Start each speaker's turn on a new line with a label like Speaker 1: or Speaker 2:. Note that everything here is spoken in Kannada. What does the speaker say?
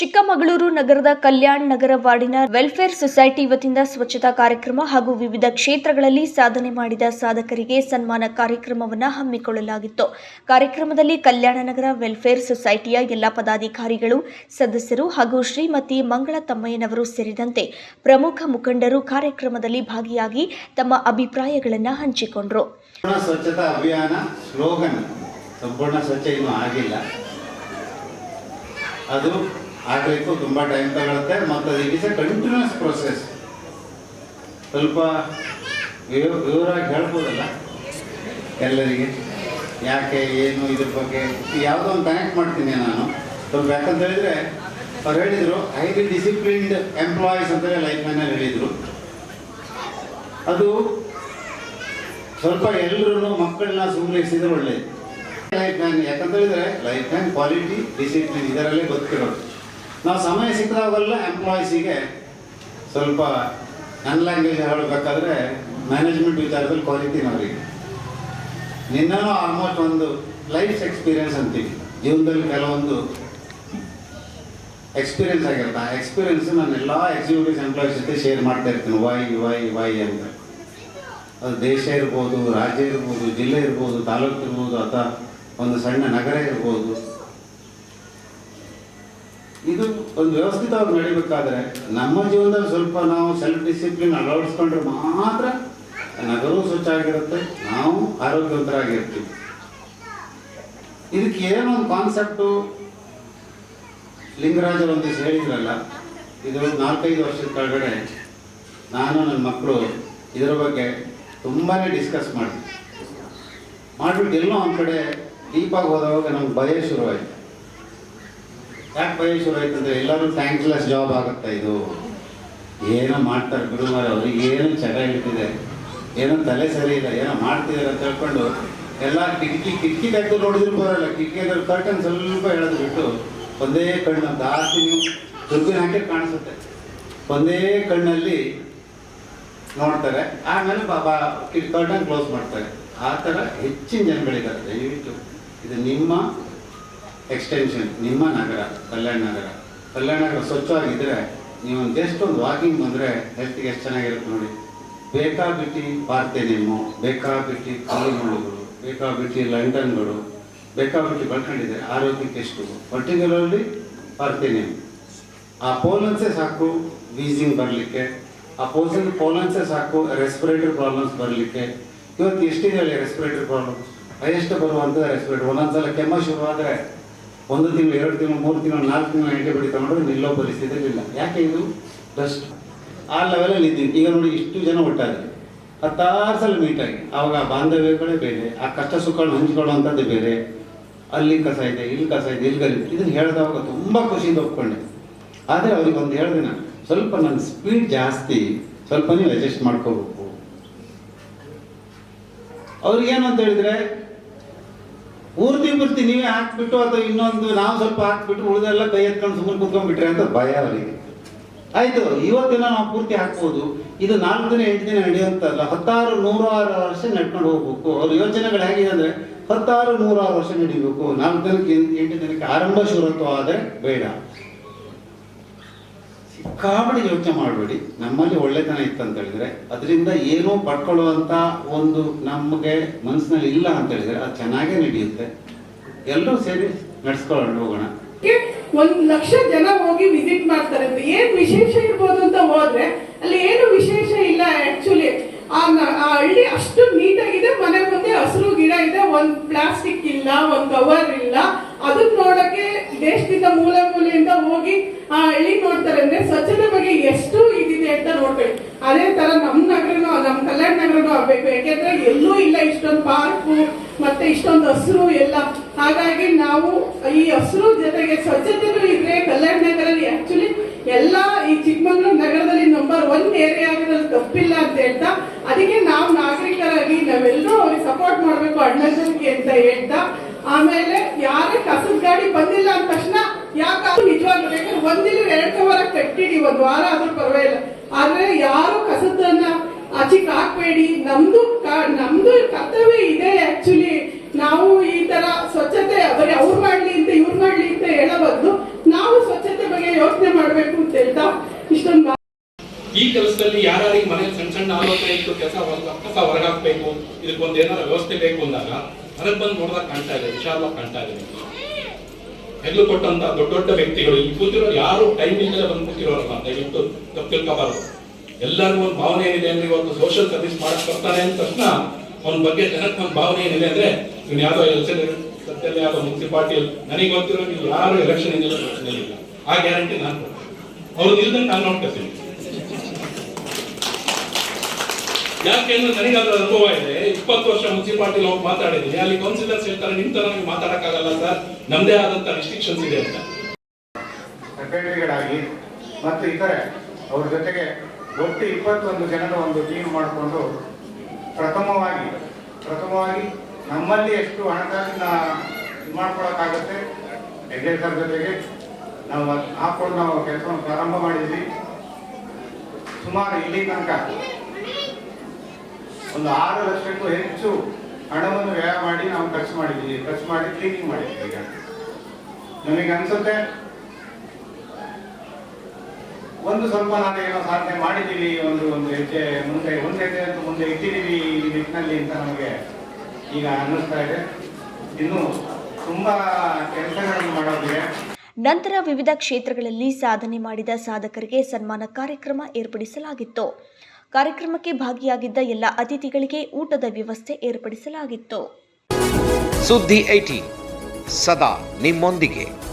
Speaker 1: ಚಿಕ್ಕಮಗಳೂರು ನಗರದ ಕಲ್ಯಾಣ್ ನಗರ ವಾರ್ಡಿನ ವೆಲ್ಫೇರ್ ಸೊಸೈಟಿ ವತಿಯಿಂದ ಸ್ವಚ್ಛತಾ ಕಾರ್ಯಕ್ರಮ ಹಾಗೂ ವಿವಿಧ ಕ್ಷೇತ್ರಗಳಲ್ಲಿ ಸಾಧನೆ ಮಾಡಿದ ಸಾಧಕರಿಗೆ ಸನ್ಮಾನ ಕಾರ್ಯಕ್ರಮವನ್ನು ಹಮ್ಮಿಕೊಳ್ಳಲಾಗಿತ್ತು. ಕಾರ್ಯಕ್ರಮದಲ್ಲಿ ಕಲ್ಯಾಣ ನಗರ ವೆಲ್ಫೇರ್ ಸೊಸೈಟಿಯ ಎಲ್ಲ ಪದಾಧಿಕಾರಿಗಳು, ಸದಸ್ಯರು ಹಾಗೂ ಶ್ರೀಮತಿ ಮಂಗಳ ತಮ್ಮಯ್ಯನವರು ಸೇರಿದಂತೆ ಪ್ರಮುಖ ಮುಖಂಡರು ಕಾರ್ಯಕ್ರಮದಲ್ಲಿ ಭಾಗಿಯಾಗಿ ತಮ್ಮ ಅಭಿಪ್ರಾಯಗಳನ್ನು ಹಂಚಿಕೊಂಡರು.
Speaker 2: ಅದು ಆಗಲಿಕ್ಕೂ ತುಂಬ ಟೈಮ್ ತಗೊಳುತ್ತೆ, ಮತ್ತು it is a continuous process ಸ್ವಲ್ಪ ವಿವರಾಗಿ ಹೇಳ್ಬೋದಲ್ಲ? ಎಲ್ಲರಿಗೆ? ಯಾಕೆ, ಏನು, ಇದ್ರ ಬಗ್ಗೆ? ಯಾವುದೋ ಒಂದು ಕನೆಕ್ಟ್ ಮಾಡ್ತೀನಿ ನಾನು. ಸ್ವಲ್ಪ ಯಾಕಂತ ಹೇಳಿದರೆ, ಅವ್ರು ಹೇಳಿದರು ಹೈಲಿ ಡಿಸಿಪ್ಲಿನ್ಡ್ ಎಂಪ್ಲಾಯೀಸ್ ಅಂತಲೇ ಲೈಫ್ ಮ್ಯಾನಲ್ಲಿ ಹೇಳಿದರು. ಅದು ಸ್ವಲ್ಪ ಎಲ್ಲರೂ ಮಕ್ಕಳನ್ನ ಸುಮ್ಮನಿಸಿದ್ರೆ ಒಳ್ಳೆಯದು ಲೈಫ್ ಮ್ಯಾನ್ ಯಾಕಂತ ಹೇಳಿದರೆ ಲೈಫ್ ಮ್ಯಾನ್ ಕ್ವಾಲಿಟಿ ಡಿಸಿಪ್ಲಿನ್ ಇದರಲ್ಲೇ ಬದುಕಿರೋದು. ನಾವು ಸಮಯ ಸಿಕ್ಕಿದಾಗೆಲ್ಲ ಎಂಪ್ಲಾಯೀಸಿಗೆ ಸ್ವಲ್ಪ ನನ್ನ ಲ್ಯಾಂಗ್ವೇಜ್ ಹೇಳಬೇಕಾದ್ರೆ ಮ್ಯಾನೇಜ್ಮೆಂಟ್ ವಿಚಾರದಲ್ಲಿ ಕ್ವಾಲಿಟಿ ಅವರಿಗೆ ನಿನ್ನೂ ಆಲ್ಮೋಸ್ಟ್ ಒಂದು ಲೈಫ್ ಎಕ್ಸ್ಪೀರಿಯನ್ಸ್ ಅಂತೀವಿ. ಜೀವನದಲ್ಲಿ ಕೆಲವೊಂದು ಎಕ್ಸ್ಪೀರಿಯನ್ಸ್ ಆಗಿರುತ್ತೆ. ಆ ಎಕ್ಸ್ಪೀರಿಯನ್ಸ್ ನಾನು ಎಲ್ಲ ಎಕ್ಸಿಕ್ಯೂಟಿವ್ ಎಂಪ್ಲಾಯೀಸ್ ಜೊತೆ ಶೇರ್ ಮಾಡ್ತಾ ಇರ್ತೀನಿ. ವೈ ವೈ ವೈ ಅಂತ. ಅದು ದೇಶ ಇರ್ಬೋದು, ರಾಜ್ಯ ಇರ್ಬೋದು, ಜಿಲ್ಲೆ ಇರ್ಬೋದು, ತಾಲೂಕು ಇರ್ಬೋದು ಅಥವಾ ಒಂದು ಸಣ್ಣ ನಗರ ಇರ್ಬೋದು. ಇದು ಒಂದು ವ್ಯವಸ್ಥಿತವಾಗಿ ನಡಿಬೇಕಾದ್ರೆ ನಮ್ಮ ಜೀವನದಲ್ಲಿ ಸ್ವಲ್ಪ ನಾವು ಸೆಲ್ಫ್ ಡಿಸಿಪ್ಲಿನ್ ಅಳವಡಿಸ್ಕೊಂಡ್ರೆ ಮಾತ್ರ ನಗರವೂ ಸ್ವಚ್ಛ ಆಗಿರುತ್ತೆ, ನಾವು ಆರೋಗ್ಯವಂತರಾಗಿರ್ತೀವಿ. ಇದಕ್ಕೆ ಏನೊಂದು ಕಾನ್ಸೆಪ್ಟು ಲಿಂಗರಾಜರು ಒಂದಿವ್ಸ ಹೇಳಿದ್ರಲ್ಲ, ಇದು ನಾಲ್ಕೈದು ವರ್ಷದ ಕೆಳಗಡೆ ನಾನು ನನ್ನ ಮಕ್ಕಳು ಇದರ ಬಗ್ಗೆ ತುಂಬಾ ಡಿಸ್ಕಸ್ ಮಾಡಿದ್ವಿ. ಮಾಡಿಬಿಟ್ಟು ಎಲ್ಲೋ ಒಂದು ಕಡೆ ಡೀಪಾಗಿ ಹೋದವಾಗ ನಮ್ಗೆ ಭಯ ಶುರುವಾಯಿತು. ಯಾಕೆ ಭಯ ಶುರು ಅಂದರೆ ಎಲ್ಲರೂ ಥ್ಯಾಂಕ್ಲೆಸ್ ಜಾಬ್ ಆಗುತ್ತೆ ಇದು? ಏನೋ ಮಾಡ್ತಾರೆ ಗುರುವಾರ ಅವ್ರಿಗೆ ಏನೋ ಚಟ ಇಡ್ತಿದೆ ಏನೋ ತಲೆ ಸರಿ ಇಲ್ಲ, ಏನೋ ಮಾಡ್ತಿದ್ದಾರೆ ಅಂತ ಹೇಳ್ಕೊಂಡು ಎಲ್ಲ ಕಿಟಕಿ ಕಿಟಕಿ ತೆಗೆದು ನೋಡಿದ್ರು ಬರೋಲ್ಲ ಕಿಟಕಿ ಕರ್ಟನ್ ಸ್ವಲ್ಪ ಎಳೆದು ಬಿಟ್ಟು ಒಂದೇ ಕಣ್ಣು ಜಾಸ್ತಿ ನೀವು ದುರ್ಬಿನ ಹಾಕಿ ಕಾಣಿಸುತ್ತೆ. ಒಂದೇ ಕಣ್ಣಲ್ಲಿ ನೋಡ್ತಾರೆ. ಆಮೇಲೆ ಬಾಬಾ ಕರ್ಟನ್ ಕ್ಲೋಸ್ ಮಾಡ್ತಾರೆ. ಆ ಥರ ಹೆಚ್ಚಿನ ಜನಗಳಿದ್ದಾರೆ. ದಯವಿಟ್ಟು ಇದು ನಿಮ್ಮ ಎಕ್ಸ್ಟೆನ್ಷನ್ ನಿಮ್ಮ ನಗರ, ಕಲ್ಯಾಣ ನಗರ. ಕಲ್ಯಾಣ ನಗರ ಸ್ವಚ್ಛವಾಗಿದ್ದರೆ ನೀವು ಜಸ್ಟ್ ಒಂದು ವಾಕಿಂಗ್ ಬಂದರೆ ಹೆಲ್ತ್ಗೆ ಎಷ್ಟು ಚೆನ್ನಾಗಿರುತ್ತೆ ನೋಡಿ. ಬೇಕಾಬಿಟ್ಟಿ ಪಾರ್ತೇನೆಮ್ಮು ಬೇಕಾಬಿಟ್ಟಿ ಕಾಲುಗಳು ಬೇಕಾಬಿಟ್ಟಿ ಲಂಡನ್ಗಳು ಬೇಕಾಬಿಟ್ಟಿ ಬಳ್ಕೊಂಡಿದ್ದಾರೆ ಆರೋಗ್ಯಕ್ಕೆ ಎಷ್ಟು. ಪರ್ಟಿಕ್ಯುಲರ್ಲಿ ಪಾರ್ತೇನೆಮ್ಮು ಆ ಪೋಲನ್ಸೇ ಸಾಕು ವೀಸಿಂಗ್ ಬರಲಿಕ್ಕೆ. ಆ ಪೋಸನ್ ಪೋಲನ್ಸೇ ಸಾಕು ರೆಸ್ಪಿರೇಟರಿ ಪ್ರಾಬ್ಲಮ್ಸ್ ಬರಲಿಕ್ಕೆ. ಇವತ್ತು ಎಷ್ಟಿದೆ ಅಲ್ಲಿ ರೆಸ್ಪಿರೇಟರಿ ಪ್ರಾಬ್ಲಮ್ಸ್ ಹೈಯೆಸ್ಟ್ ಬರುವಂಥದ್ದು ರೆಸ್ಪಿರೇಟರ್ ಒಂದೊಂದ್ಸಲ ಕೆಮ್ಮ ಶುರುವಾದರೆ ಒಂದು ತಿಂಗಳು, ಎರಡು ತಿಂಗಳು, ಮೂರು ತಿಂಗಳು, ನಾಲ್ಕು ತಿಂಗಳು ಆಂಟಿಬಯೋಟಿಕ್ ತಗೊಂಡ್ರೆ ನಿಲ್ಲೋ ಪರಿಸ್ಥಿತಿ ಇಲ್ಲ ಯಾಕೆ ಇದು? ಡಸ್ಟ್ ಆ ಲೆವೆಲಲ್ಲಿ ಇದ್ದೀನಿ. ಈಗ ನೋಡಿ ಇಷ್ಟು ಜನ ಒಟ್ಟಾಗಿ. ಹತ್ತಾರು ಸಲ ಮೀಟಾಗಿ ಆವಾಗ ಬಾಂಧವ್ಯಗಳೇ ಬೇರೆ, ಆ ಕಷ್ಟ ಸುಖಗಳನ್ನ ಹಂಚ್ಕೊಳ್ಳುವಂಥದ್ದೇ ಬೇರೆ. ಅಲ್ಲಿ ಕಸ ಇದೆ, ಇಲ್ಲಿ ಕಸ ಇದೆ, ಇಲ್ಲಿ ಗಲಿ ಇದನ್ನು ಹೇಳಿದವಾಗ ತುಂಬ ಖುಷಿಯಿಂದ ಒಪ್ಕೊಂಡೆ ಆದರೆ ಅವ್ರಿಗೆ ಒಂದು ಹೇಳಿದೆ ನಾನು, ಸ್ವಲ್ಪ ನನ್ನ ಸ್ಪೀಡ್ ಜಾಸ್ತಿ, ಸ್ವಲ್ಪ ನೀವು ಅಡ್ಜಸ್ಟ್ ಮಾಡ್ಕೋಬೇಕು. ಅವ್ರಿಗೇನು ಅಂತ ಹೇಳಿದ್ರೆ ಪೂರ್ತಿ ಪೂರ್ತಿ ನೀವೇ ಹಾಕ್ಬಿಟ್ಟು ಅಥವಾ ಇನ್ನೊಂದು ನಾವು ಸ್ವಲ್ಪ ಹಾಕ್ಬಿಟ್ಟು ಉಳಿದೆಲ್ಲ ಕೈ ಎತ್ಕೊಂಡು ಸುಮ್ಮನೆ ಕುತ್ಕೊಂಡ್ಬಿಟ್ರೆ ಅಂತ ಭಯ ಅವರಿಗೆ. ಆಯ್ತು, ಇವತ್ತಿನ ನಾವು ಪೂರ್ತಿ ಹಾಕ್ಬೋದು. ಇದು ನಾಲ್ಕು ದಿನ, ಎಂಟು ದಿನ ನಡೆಯುವಂತಲ್ಲ ಹತ್ತಾರು, ನೂರಾರು ವರ್ಷ ನಡ್ಕೊಂಡು ಹೋಗ್ಬೇಕು. ಅವ್ರ ಯೋಚನೆಗಳು ಹೇಗಿದೆ ಅಂದ್ರೆ, ಹತ್ತಾರು, ನೂರಾರು ವರ್ಷ ನಡಿಬೇಕು. ನಾಲ್ಕು ದಿನಕ್ಕೆ, ಎಂಟು ದಿನಕ್ಕೆ ಆರಂಭ ಶುರುತ್ವ ಆದರೆ ಬೇಡ. ಸಿಕ್ಕಾಬಡಿ ಯೋಚನೆ ಮಾಡಬೇಡಿ. ನಮ್ಮಲ್ಲಿ ಒಳ್ಳೆತನ ಇತ್ತಂತ ಹೇಳಿದ್ರೆ, ಅದರಿಂದ ಏನೋ ಪಡ್ಕೊಳ್ಳುವಂತ ಒಂದು ನಮಗೆ ಮನಸ್ಸಿನಲ್ಲಿ ಇಲ್ಲ ಅಂತ ಹೇಳಿದ್ರೆ ಅದು ಚೆನ್ನಾಗೇ ನಡೆಯುತ್ತೆ. ಎಲ್ಲರೂ ಸೇರಿ ನಡೆಸ್ಕೊಂಡು ಹೋಗೋಣ.
Speaker 3: ಒಂದು ಲಕ್ಷ ಜನ ಹೋಗಿ ವಿಸಿಟ್ ಮಾಡ್ತಾರೆ ಅಂತ. ಏನ್ ವಿಶೇಷ ಇರ್ಬೋದು ಅಂತ ಹೋದ್ರೆ, ಅಲ್ಲಿ ಏನು ವಿಶೇಷ ಇಲ್ಲ ಆಕ್ಚುಲಿ ಆ ಹಳ್ಳಿ ಅಷ್ಟು ನೀಟಾಗಿದೆ ಮನೆ ಮುಂದೆ ಹಸಿರು ಗಿಡ ಇದೆ. ಒಂದ್ ಪ್ಲಾಸ್ಟಿಕ್ ಇಲ್ಲ, ಒಂದ್ ಕವರ್ ಇಲ್ಲ ಅದನ್ನ ನೋಡಕ್ಕೆ ದೇಶದಿಂದ ಮೂಲೆ ಮೂಲೆಯಿಂದ ಹೋಗಿ ಆ ಹಳ್ಳಿ ನೋಡ್ತಾರೆ ಅಂದ್ರೆ ಸ್ವಚ್ಛತೆ ಬಗ್ಗೆ ಎಷ್ಟು ಇದಿದೆ ಅಂತ ನೋಡ್ಕೊಳ್ಳಿ. ಅದೇ ತರ ನಮ್ ನಗರನು, ನಮ್ ಕಲ್ಯಾಣ ನಗರನು ಆಗ್ಬೇಕು. ಯಾಕೆಂದ್ರೆ ಎಲ್ಲೂ ಇಲ್ಲ ಇಷ್ಟೊಂದು ಪಾರ್ಕು, ಮತ್ತೆ ಇಷ್ಟೊಂದು ಹಸಿರು ಎಲ್ಲ. ಹಾಗಾಗಿ ನಾವು ಈ ಹಸಿರು ಜೊತೆಗೆ ಸ್ವಚ್ಛತೆನೂ ಇದ್ರೆ ಕಲ್ಯಾಣ ನಗರಲ್ಲಿ ಆಕ್ಚುಲಿ ಎಲ್ಲ ಈ ಚಿಕ್ಕಮಗಳೂರು ನಗರದಲ್ಲಿ ನಂಬರ್ ಒನ್ ಏರಿಯಾ ತಪ್ಪಿಲ್ಲ ಅಂತ ಹೇಳ್ತಾ, ಅದಕ್ಕೆ ನಾವು ನಾಗರಿಕರಾಗಿ ನಾವೆಲ್ಲರೂ ಅವ್ರಿಗೆ ಸಪೋರ್ಟ್ ಮಾಡ್ಬೇಕು ಅಣ್ಣನಿಗೆ ಅಂತ ಹೇಳ್ತಾ, ಆಮೇಲೆ ಯಾರೇ ಕಸದ ಗಾಡಿ ಬಂದಿಲ್ಲ ಅಂದ ತಕ್ಷಣ ಯಾಕೆ ನಿಜವಾಗ್ಲೂ ಬೇಕಾದ್ರೆ ಒಂದಿಲ್ಲ ಎರಡ್ ಸಾವಿರ ಕಟ್ಟಿಡಿ, ಒಂದ್ ವಾರ ಆದ್ರೂ ಪರವಾಗಿಲ್ಲ. ಆದ್ರೆ ಯಾರು ಕಸದನ್ನ ಆಚೆಗೆ ಹಾಕ್ಬೇಡಿ. ನಮ್ದು ನಮ್ದು ಕರ್ತವ್ಯ ಇದೆ ಆಕ್ಚುಲಿ ನಾವು ಈ ತರ ಸ್ವಚ್ಛತೆ ಬರೀ ಅವ್ರು ಮಾಡ್ಲಿ ಅಂತ ಇವ್ರು ಮಾಡ್ಲಿ ಅಂತ ಹೇಳೋ ನಾವು ಸ್ವಚ್ಛತೆ ಬಗ್ಗೆ ಯೋಚನೆ ಮಾಡ್ಬೇಕು ಅಂತ ಹೇಳ್ತಾ ಇಷ್ಟೊಂದು
Speaker 4: ಈ ಕೆಲಸದಲ್ಲಿ ಯಾರ್ಯಾರಿಗೆ ಮನೆ ಸಣ್ಣ ಸಣ್ಣ ಆಲೋಚನೆ ಇತ್ತು, ಕೆಲಸ ಕಸ ಹೊರಗಾಕ್ಬೇಕು ಇದಕ್ಕೊಂದು ಏನಾರ ವ್ಯವಸ್ಥೆ ಬೇಕು ಅಂದಾಗ ಅದಕ್ಕೆ ಬಂದು ನೋಡಿದಾಗ ಕಾಣ್ತಾ ಇದೆ, ವಿಶಾಲವಾಗಿ ಕಾಣ್ತಾ ಇದೆ. ಹೆಗ್ಲು ಕೊಟ್ಟಂತ ದೊಡ್ಡ ದೊಡ್ಡ ವ್ಯಕ್ತಿಗಳು ಇಲ್ಲಿ ಕೂತಿರೋ ಯಾರು ಟೈಮ್ ಇಲ್ಲದೆ ಬಂದು ಕೂತಿರೋರಲ್ಲ. ದಯವಿಟ್ಟು ತಪ್ಪು ತಿಳ್ಕೋಬಾರದು ಎಲ್ಲರಿಗೂ ಒಂದು ಭಾವನೆ ಏನಿದೆ ಅಂದ್ರೆ ಇವತ್ತು ಸೋಷಿಯಲ್ ಸರ್ವಿಸ್ ಮಾಡಕ್ ಬರ್ತಾನೆ ಅಂದ ತಕ್ಷಣ ಅವ್ನ ಬಗ್ಗೆ ಜನಕ್ಕೆ ಒಂದು ಭಾವನೆ ಏನಿದೆ ಅಂದ್ರೆ ಇವ್ನು ಯಾವ್ದೋ ಎಲ್ಸನ್ ಸತ್ಯಲ್ಲಿ ಯಾವ್ದೋ ಮುನ್ಸಿಪಾಲ್ಟಿ ನನಗೆ ಗೊತ್ತಿರೋ ನೀವು ಯಾರು ಎಲೆಕ್ಷನ್ ಇಲ್ಲ ಆ ಗ್ಯಾರಂಟಿ ನಾನು ಅವ್ರು ಇಲ್ದಂಗೆ ನಾನು ನೋಡ್ಕೊತೀನಿ ಯಾಕೆಂದ್ರೆ ನನಗೆ ಅದರ ಅನುಭವ ಇದೆ. ಇಪ್ಪತ್ತು ವರ್ಷ ಮುನ್ಸಿಪಾಲ್ಟಿ ಹೋಗಿ ಮಾತಾಡಿದ್ದೀನಿ ಅಲ್ಲಿ ಕೌನ್ಸಿಲರ್ಸ್ ಹೇಳ್ತಾರೆ, ನಿಮ್ ತರ ನಮಗೆ ಮಾತಾಡಕ್ಕಾಗಲ್ಲ ಸರ್. ನಮ್ದೇ ಆದಂತ ರಿಸ್ಟ್ರಿಕ್ಷನ್ಸ್ ಇದೆ ಅಂತ.
Speaker 2: ಸೆಕ್ರೆಟರಿಗಳಾಗಿ ಮತ್ತು ಇತರೆ, ಅವ್ರ ಜೊತೆಗೆ ಒಟ್ಟು ಇಪ್ಪತ್ತೊಂದು ಜನದ ಒಂದು ಟೀಮ್ ಮಾಡಿಕೊಂಡು ಪ್ರಥಮವಾಗಿ ಪ್ರಥಮವಾಗಿ ನಮ್ಮಲ್ಲಿ ಎಷ್ಟು ಹಣಕಾಸಿನ ಇದು ಮಾಡ್ಕೊಳಕ್ಕಾಗತ್ತೆ ಹೆಗ್ಡೆ ಸರ್ ಜೊತೆಗೆ ನಾವು ಹಾಕೊಂಡು ನಾವು ಕೆಲಸವನ್ನು ಪ್ರಾರಂಭ ಮಾಡಿದ್ವಿ. ಸುಮಾರು ಇಲ್ಲಿ ತನಕ ಒಂದು ಆರು ಲಕ್ಷಕ್ಕೂ ಹೆಚ್ಚು ಹಣವನ್ನು ವ್ಯಯ ಮಾಡಿ ನಾವು ಖರ್ಚು ಮಾಡಿದ್ದೀವಿ ಖರ್ಚು ಮಾಡಿ ಕ್ಲೀನಿಂಗ್ ಮಾಡಿದ್ವಿ ಈಗ. ನಮಗೆ ಅನ್ಸುತ್ತೆ, ಒಂದು ಸ್ವಲ್ಪ ನಾನು ಏನೋ ಸಾಧನೆ ಮಾಡಿದ್ದೀವಿ, ಒಂದು ಒಂದು ಹೆಜ್ಜೆ ಮುಂದೆ, ಒಂದು ಹೆಜ್ಜೆ ಅಂತ ಮುಂದೆ ಇಟ್ಟಿದ್ದೀವಿ ಈ ನಿಟ್ಟಿನಲ್ಲಿ ಅಂತ ನಮಗೆ ಈಗ ಅನ್ನಿಸ್ತಾ ಇದೆ. ಇನ್ನು ತುಂಬಾ ಕೆಲಸಗಳನ್ನು ಮಾಡೋದಿದೆ.
Speaker 1: ನಂತರ ವಿವಿಧ ಕ್ಷೇತ್ರಗಳಲ್ಲಿ ಸಾಧನೆ ಮಾಡಿದ ಸಾಧಕರಿಗೆ ಸನ್ಮಾನ ಕಾರ್ಯಕ್ರಮ ಏರ್ಪಡಿಸಲಾಗಿತ್ತು. ಕಾರ್ಯಕ್ರಮಕ್ಕೆ ಭಾಗಿಯಾಗಿದ್ದ ಎಲ್ಲ ಅತಿಥಿಗಳಿಗೆ ಊಟದ ವ್ಯವಸ್ಥೆ ಏರ್ಪಡಿಸಲಾಗಿತ್ತು.
Speaker 5: ಸುದ್ದಿ ಐಟಿ ಸದಾ ನಿಮ್ಮೊಂದಿಗೆ.